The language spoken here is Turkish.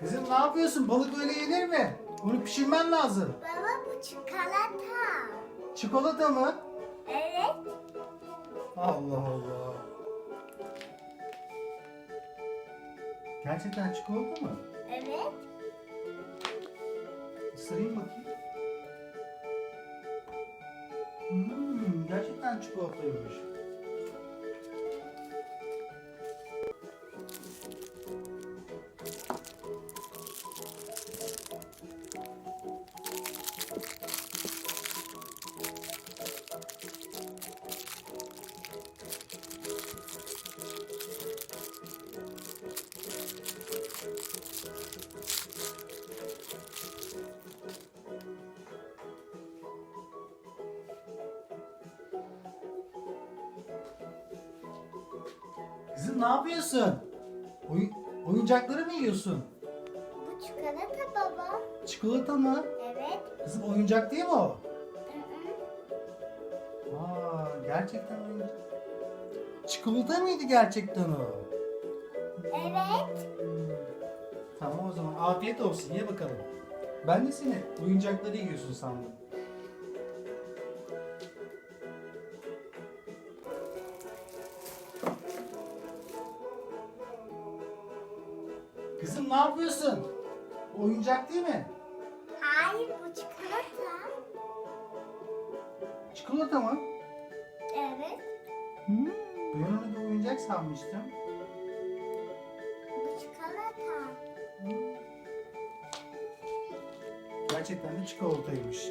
Kızım ne yapıyorsun? Balık öyle yenir mi? Bunu pişirmen lazım. Baba bu çikolata. Çikolata mı? Evet. Allah Allah. Gerçekten çikolata mı? Evet. Isırayım bakayım. Hmm, gerçekten çikolataymış. Kızım ne yapıyorsun? Oy- oyuncakları mı yiyorsun? Bu çikolata baba. Çikolata mı? Evet. Kızım oyuncak değil mi o? Hı hı. Aa, gerçekten oyuncak. Çikolata mıydı gerçekten o? Evet. Tamam o zaman afiyet olsun ye bakalım. Ben de seni oyuncakları yiyorsun sandım. Kızım ne yapıyorsun? Oyuncak değil mi? Hayır bu çikolata. Çikolata mı? Evet. Hmm. Ben onu bir oyuncak sanmıştım. Bu çikolata. Gerçekten de çikolataymış.